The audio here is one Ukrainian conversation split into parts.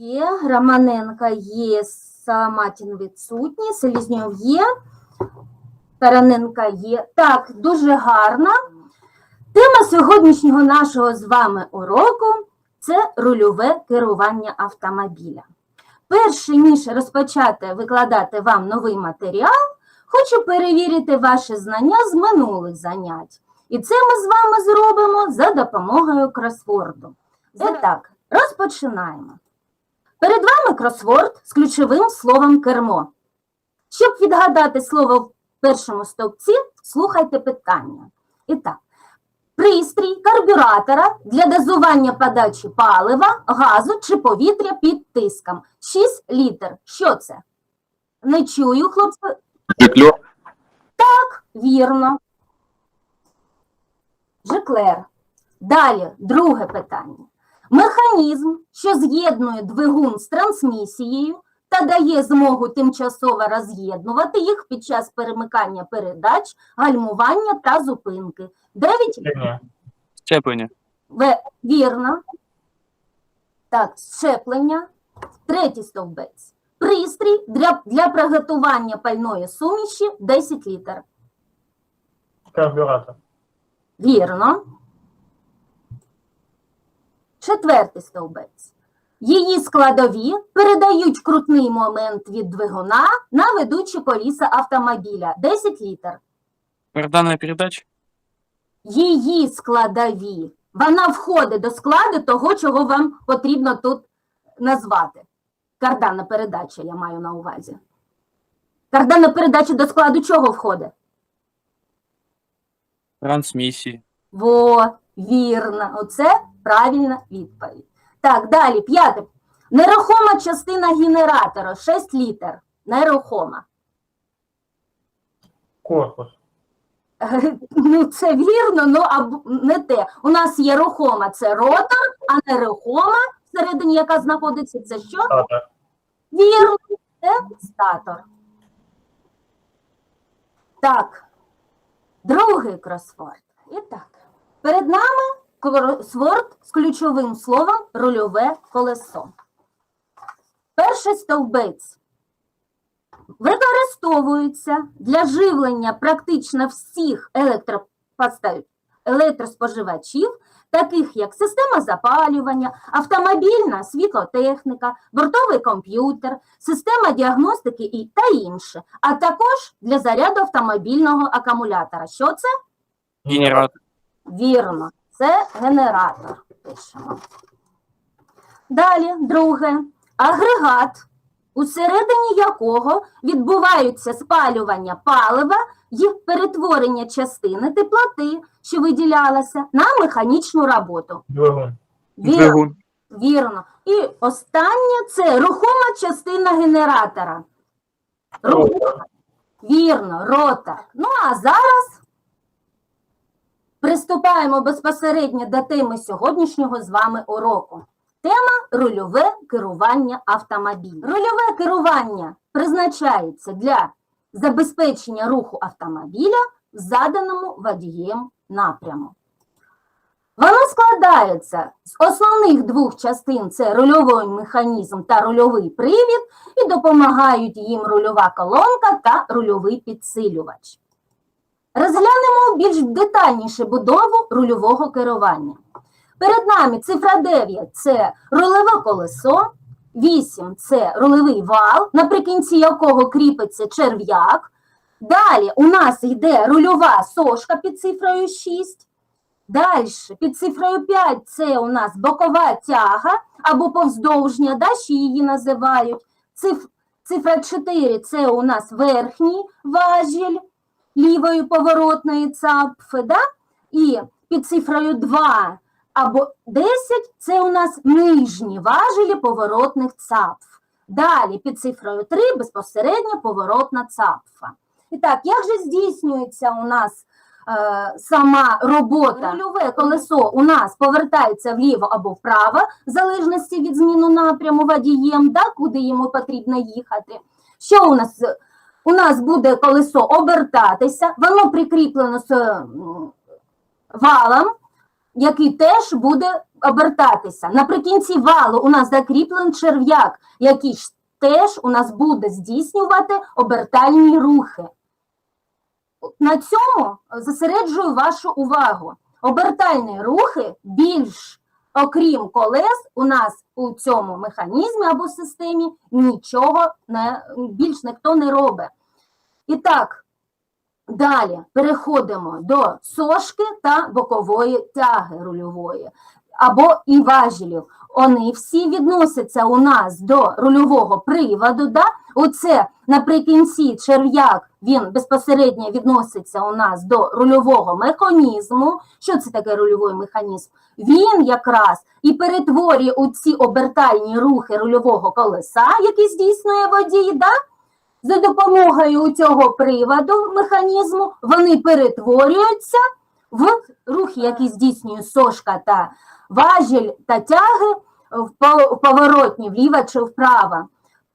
Є, Романенка є, Саматін відсутній, Селізньов є, Тараненка є. Так, дуже гарно. Тема сьогоднішнього нашого з вами уроку це рульове керування автомобіля. Перше, ніж розпочати викладати вам новий матеріал, хочу перевірити ваші знання з минулих занять. І це ми з вами зробимо за допомогою кросворду. І так, розпочинаємо. Перед вами кросворд з ключовим словом кермо. Щоб відгадати слово в першому стовпці, слухайте питання. І так, пристрій карбюратора для дозування подачі палива, газу чи повітря під тиском. 6 літр. Що це? Не чую, хлопці. Жиклер. Вірно. Жеклер. Далі, друге питання. Механізм, що з'єднує двигун з трансмісією та дає змогу тимчасово роз'єднувати їх під час перемикання передач, гальмування та зупинки. Дев'ять Щеплення. В. Вірно. Так, щеплення. Третій стовбець. Пристрій для, для приготування пальної суміші 10 літр. Карбюратор. Вірно. Четвертий стовбець. Її складові передають крутний момент від двигуна на ведучі коліса автомобіля 10 літр. Передана передач. Її складові. Вона входить до складу того, чого вам потрібно тут назвати. Кардана передача, я маю на увазі. Кардана передача до складу чого входить? Трансмісії. Во, вірно. Оце правильна відповідь. Так, далі, п'яте. Нерухома частина генератора 6 літр. Нерухома. Корпус. Ну, це вірно, ну або не те. У нас є рухома це ротор, а нерухома, всередині яка знаходиться, це що? Статор. Вірно, це статор. Так, другий кросворд. І так, перед нами кросворд з ключовим словом рульове колесо. Перший стовбець використовується для живлення практично всіх електроспоживачів, таких як система запалювання, автомобільна світлотехніка, бортовий комп'ютер, система діагностики і та інше, а також для заряду автомобільного акумулятора. Що це? Генератор. Вірно, це генератор. Пишемо. Далі, друге, агрегат, усередині якого відбуваються спалювання палива і перетворення частини теплоти, що виділялася, на механічну роботу. Двигун. Вірно. Вірно. І останнє це рухома частина генератора. Ру- Ротор. Вірно, ротор. Ну а зараз приступаємо безпосередньо до теми сьогоднішнього з вами уроку. Тема рульове керування автомобілем. Рульове керування призначається для забезпечення руху автомобіля в заданому водієм напряму. Воно складається з основних двох частин це рульовий механізм та рульовий привід, і допомагають їм рульова колонка та рульовий підсилювач. Розглянемо більш детальніше будову рульового керування. Перед нами цифра 9 це рульове колесо, 8 це рульовий вал, наприкінці якого кріпиться черв'як. Далі у нас йде рульова сошка під цифрою 6. Далі під цифрою 5 це у нас бокова тяга або повздовжня, да, ще її називають. Циф, цифра 4 це у нас верхній важіль лівої поворотної цапфи. Да? І під цифрою 2 або 10 це у нас нижні важелі поворотних цапф. Далі під цифрою 3 безпосередньо поворотна цапфа. І так, як же здійснюється у нас е, сама робота? Рульове колесо у нас повертається вліво або вправо, в залежності від зміну напряму водієм, да, куди йому потрібно їхати. Що у нас? У нас буде колесо обертатися, воно прикріплено з валом, який теж буде обертатися. Наприкінці валу у нас закріплений черв'як, який теж у нас буде здійснювати обертальні рухи. На цьому зосереджую вашу увагу. Обертальні рухи більш, окрім колес, у нас у цьому механізмі або системі нічого не, більш ніхто не робить. І так, далі переходимо до сошки та бокової тяги рульової або і важелів. Вони всі відносяться у нас до рульового приводу. Да? Оце наприкінці черв'як, він безпосередньо відноситься у нас до рульового механізму. Що це таке рульовий механізм? Він якраз і перетворює ці обертальні рухи рульового колеса, які здійснює водій, да? За допомогою цього приводу механізму вони перетворюються в рухи, які здійснює сошка та важіль та тяги в поворотні вліво чи вправо.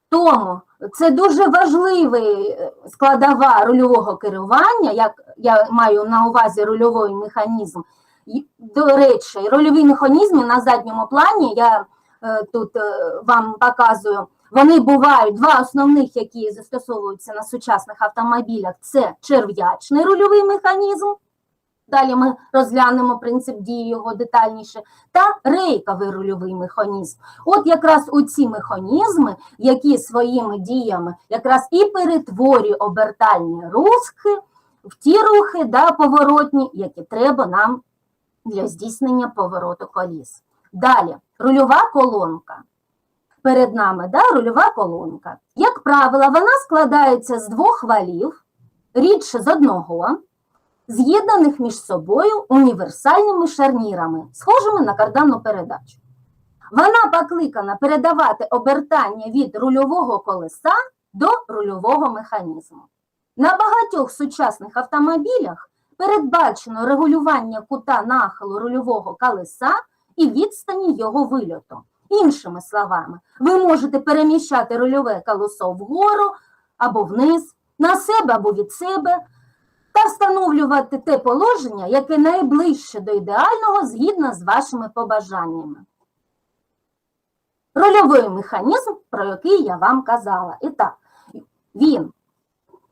Тому це дуже важливий е, складова рульового керування, як я маю на увазі рульовий механізм. До речі, рольові механізми на задньому плані я е, тут е, вам показую. Вони бувають два основних, які застосовуються на сучасних автомобілях. Це черв'ячний рульовий механізм. Далі ми розглянемо принцип дії його детальніше, та рейковий рульовий механізм. От якраз оці механізми, які своїми діями якраз і перетворюють обертальні рухи в ті рухи, да, поворотні, які треба нам для здійснення повороту коліс. Далі, рульова колонка. Перед нами да, рульова колонка. Як правило, вона складається з двох валів, рідше з одного, з'єднаних між собою універсальними шарнірами, схожими на карданну передачу. Вона покликана передавати обертання від рульового колеса до рульового механізму. На багатьох сучасних автомобілях передбачено регулювання кута нахилу рульового колеса і відстані його вильоту. Іншими словами, ви можете переміщати рульове колесо вгору або вниз, на себе або від себе, та встановлювати те положення, яке найближче до ідеального згідно з вашими побажаннями. Рольовий механізм, про який я вам казала. І так, він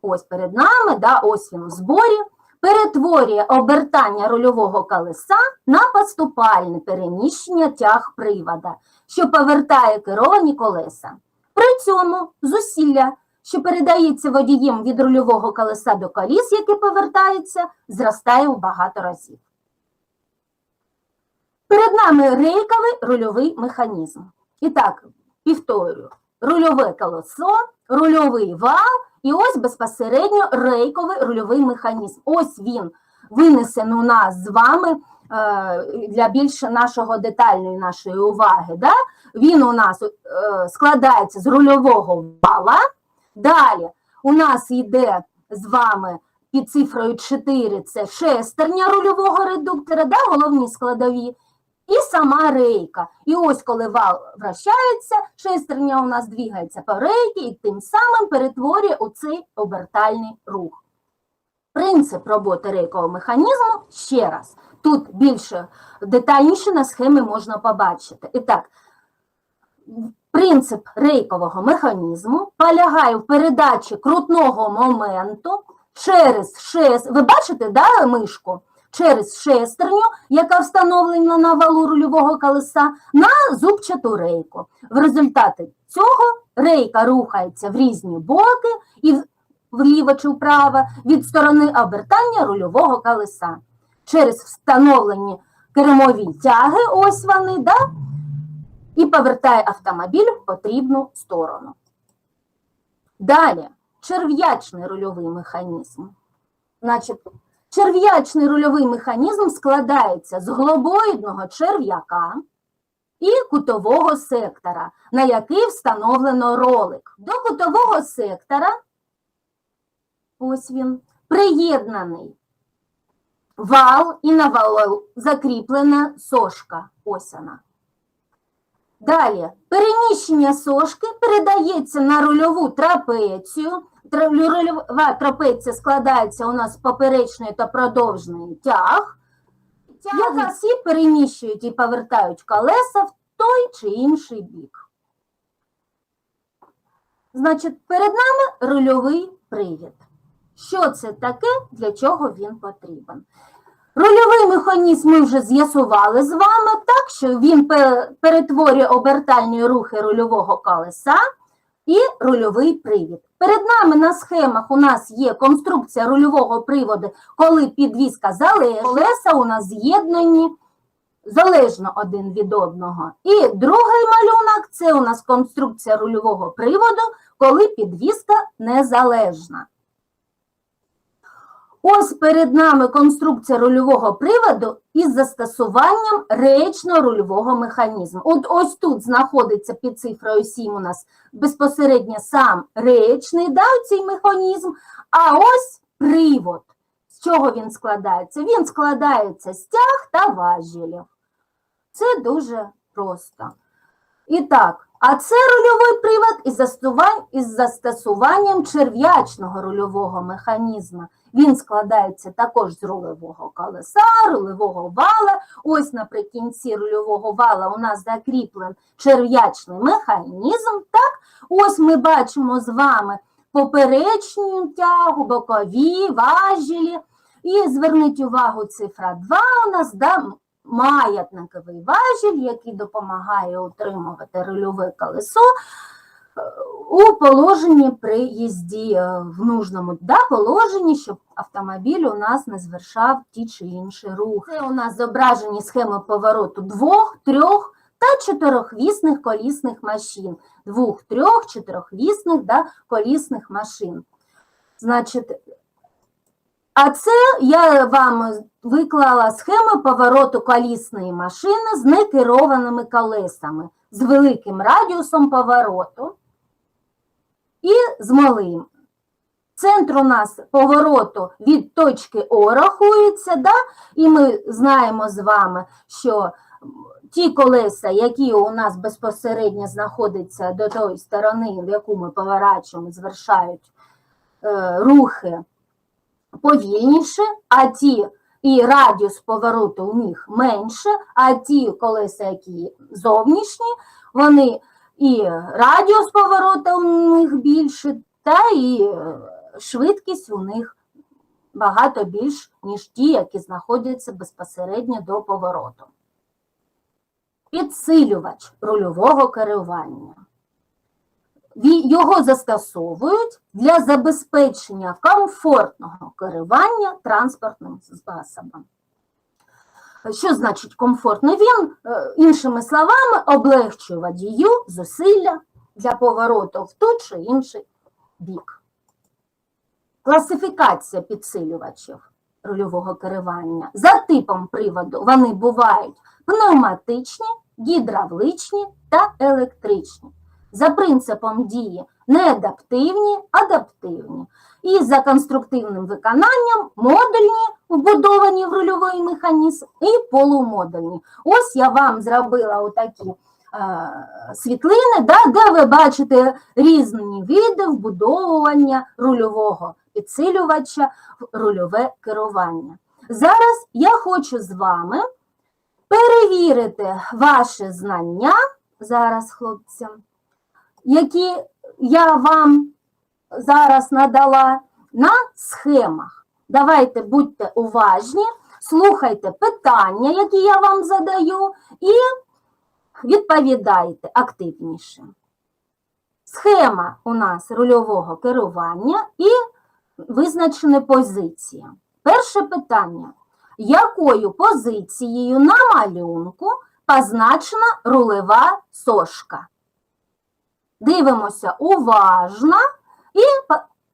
ось перед нами, да, ось він у зборі, перетворює обертання рульового колеса на поступальне переміщення тяг привода, що повертає керовані колеса. При цьому зусилля, що передається водієм від рульового колеса до коліс, яке повертається, зростає у багато разів. Перед нами рейковий рульовий механізм. І так, повторюю, рульове колесо, рульовий вал і ось безпосередньо рейковий рульовий механізм. Ось він винесений у нас з вами для більш нашого детальної нашої уваги. Да? Він у нас е, складається з рульового вала. Далі у нас йде з вами під цифрою 4 це шестерня рульового редуктора, да, головні складові, і сама рейка. І ось коли вал вращається, шестерня у нас двигається по рейки і тим самим перетворює у цей обертальний рух. Принцип роботи рейкового механізму ще раз. Тут більше детальніше на схемі можна побачити. І так, принцип рейкового механізму полягає в передачі крутного моменту через шест... Ви бачите, да, мишку? Через шестерню, яка встановлена на валу рульового колеса, на зубчату рейку. В результаті цього рейка рухається в різні боки і вліво чи вправо від сторони обертання рульового колеса. Через встановлені кермові тяги, ось вони, да, і повертає автомобіль в потрібну сторону. Далі, черв'ячний рульовий механізм. Значить, черв'ячний рульовий механізм складається з глобоїдного черв'яка і кутового сектора, на який встановлено ролик. До кутового сектора, ось він, приєднаний вал і на вал закріплена сошка. Ось вона. Далі, переміщення сошки передається на рульову трапецію. Рульова трапеція складається у нас з поперечної та продовжної тяг. яка всі переміщують і повертають колеса в той чи інший бік. Значить, перед нами рульовий привід. Що це таке, для чого він потрібен? Рульовий механізм ми вже з'ясували з вами, так що він перетворює обертальні рухи рульового колеса і рульовий привід. Перед нами на схемах у нас є конструкція рульового приводу, коли підвізка залежна, колеса у нас з'єднані залежно один від одного. І другий малюнок це у нас конструкція рульового приводу, коли підвізка незалежна. Ось перед нами конструкція рульового приводу із застосуванням речно-рульового механізму. От ось тут знаходиться під цифрою 7 у нас безпосередньо сам речний да, цей механізм, а ось привод. З чого він складається? Він складається з тяг та важелів. Це дуже просто. І так, а це рульовий привод із застосуванням черв'ячного рульового механізму. Він складається також з рульового колеса, рульового вала. Ось наприкінці рульового вала у нас закріплений черв'ячний механізм. Так, ось ми бачимо з вами поперечню тягу, бокові, важелі. І зверніть увагу, цифра 2 у нас да, маятниковий важіль, який допомагає утримувати рульове колесо у положенні при їзді е, в нужному да, положенні, щоб автомобіль у нас не звершав ті чи інші рухи. Це у нас зображені схеми повороту двох, трьох та чотирьохвісних колісних машин. Двох, трьох, чотирьохвісних да, колісних машин. Значить, а це я вам виклала схему повороту колісної машини з некерованими колесами, з великим радіусом повороту і з малим. Центр у нас повороту від точки О рахується, да? і ми знаємо з вами, що ті колеса, які у нас безпосередньо знаходяться до тої сторони, в яку ми поворачуємо, звершають е, рухи повільніше, а ті і радіус повороту у них менше, а ті колеса, які зовнішні, вони і радіус повороту у них більше, та і е, швидкість у них багато більш, ніж ті, які знаходяться безпосередньо до повороту. Підсилювач рульового керування. Його застосовують для забезпечення комфортного керування транспортним засобом. Що значить комфортно? Він, е, іншими словами, облегчує водію зусилля для повороту в той чи інший бік. Класифікація підсилювачів рульового керування. За типом приводу вони бувають пневматичні, гідравличні та електричні. За принципом дії неадаптивні, адаптивні. І за конструктивним виконанням модульні, вбудовані в рульовий механізм, і полумодульні. Ось я вам зробила отакі е, світлини, да, де ви бачите різні види вбудовування рульового підсилювача рульове керування. Зараз я хочу з вами перевірити ваше знання зараз, хлопцям, які я вам зараз надала на схемах. Давайте будьте уважні, слухайте питання, які я вам задаю, і відповідайте активніше. Схема у нас рульового керування і визначені позиції. Перше питання. Якою позицією на малюнку позначена рулева сошка? Дивимося уважно і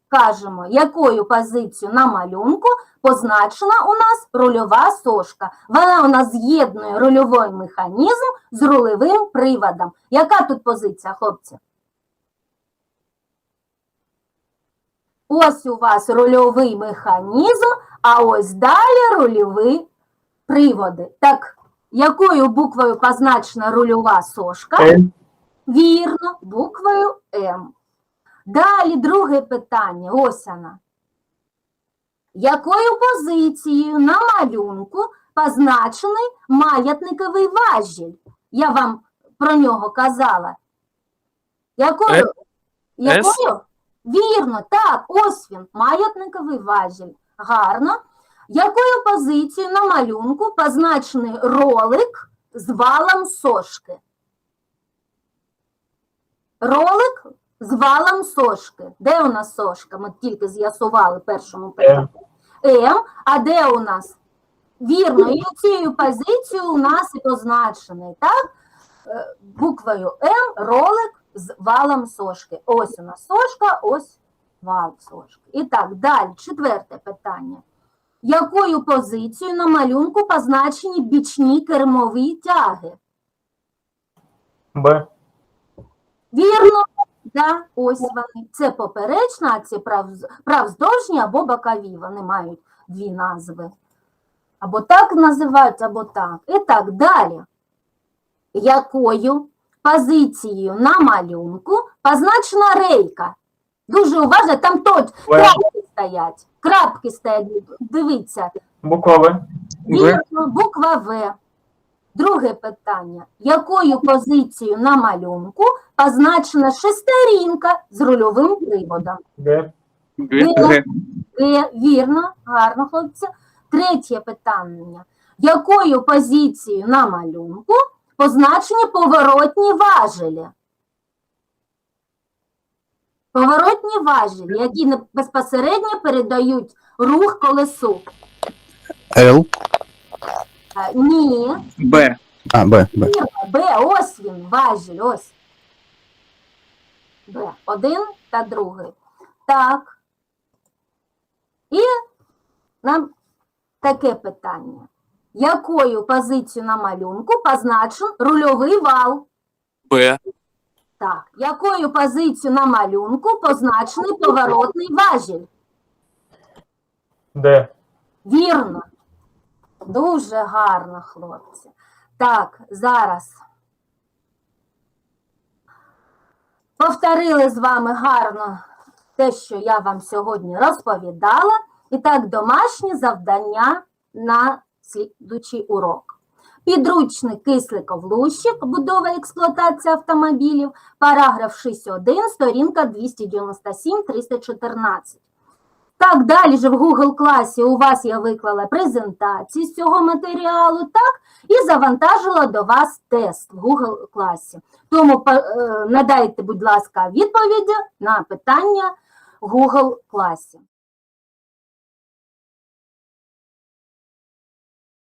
кажемо, якою позицією на малюнку позначена у нас рульова сошка. Вона у нас з'єднує рульовий механізм з рулевим приводом. Яка тут позиція, хлопці? Ось у вас рульовий механізм, а ось далі рульові приводи. Так, якою буквою позначена рульова сошка? Вірно, буквою М. Далі друге питання, ось вона. Якою позицією на малюнку позначений маятниковий важіль. Я вам про нього казала. Якою? С? Якою? Вірно, так, ось він, маятниковий важіль. Гарно. Якою позицією на малюнку позначений ролик з валом сошки? Ролик з валом сошки. Де у нас сошка? Ми тільки з'ясували першому питанні. М. А де у нас? Вірно, і цією позицією у нас і позначений, так? Е, Буквою М ролик з валом сошки. Ось у нас сошка, ось вал сошки. І так, далі, четверте питання. Якою позицією на малюнку позначені бічні кермові тяги? Б. Вірно, да, ось вони. Це поперечна, а це правз- правздовжні або бокові. Вони мають дві назви. Або так називають, або так. І так, далі. Якою позицією на малюнку позначена рейка? Дуже уважно, там тут крапки стоять. Крапки стоять. Дивіться, Буква В. В. Вірно, буква В. Друге питання. Якою позицією на малюнку позначена шестерінка з рульовим приводом? Г. Г. Г. Вірно, гарно, хлопці. Третє питання. Якою позицією на малюнку позначені поворотні важелі? Поворотні важелі, які безпосередньо передають рух колесу. Л. Е, Ні, Б. А, Б, Б. Б, ось він, важіль, ось. Б, один та другий. Так. І нам таке питання. Якою позицією на малюнку позначен рульовий вал? Б. Так. Якою позицією на малюнку позначений поворотний важіль? Д. Вірно. Дуже гарно, хлопці. Так, зараз. Повторили з вами гарно те, що я вам сьогодні розповідала. І так, домашнє завдання на слідучий урок. Підручник Кисликов Лущик, будова і експлуатація автомобілів, параграф 6.1, сторінка 297-314. Так, далі же в Google класі у вас я виклала презентації з цього матеріалу, так, і завантажила до вас тест в Google класі. Тому е, надайте, будь ласка, відповіді на питання в Google класі.